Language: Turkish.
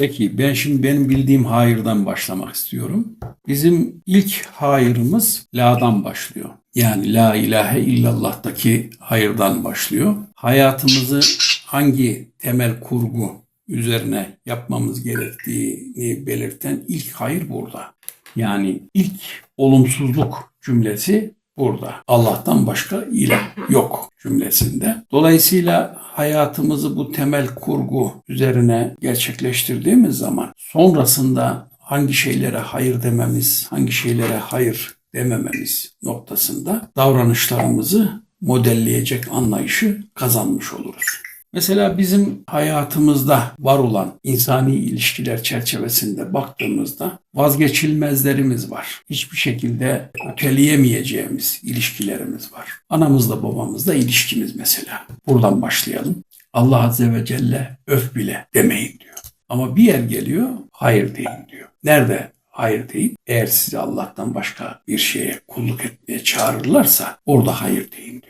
Peki ben şimdi benim bildiğim hayırdan başlamak istiyorum. Bizim ilk hayırımız la'dan başlıyor. Yani la ilahe illallah'taki hayırdan başlıyor. Hayatımızı hangi temel kurgu üzerine yapmamız gerektiğini belirten ilk hayır burada. Yani ilk olumsuzluk cümlesi burada. Allah'tan başka ilah yok cümlesinde. Dolayısıyla hayatımızı bu temel kurgu üzerine gerçekleştirdiğimiz zaman sonrasında hangi şeylere hayır dememiz, hangi şeylere hayır demememiz noktasında davranışlarımızı modelleyecek anlayışı kazanmış oluruz. Mesela bizim hayatımızda var olan insani ilişkiler çerçevesinde baktığımızda vazgeçilmezlerimiz var. Hiçbir şekilde öteleyemeyeceğimiz ilişkilerimiz var. Anamızla babamızla ilişkimiz mesela. Buradan başlayalım. Allah Azze ve Celle öf bile demeyin diyor. Ama bir yer geliyor hayır deyin diyor. Nerede hayır deyin? Eğer sizi Allah'tan başka bir şeye kulluk etmeye çağırırlarsa orada hayır deyin diyor.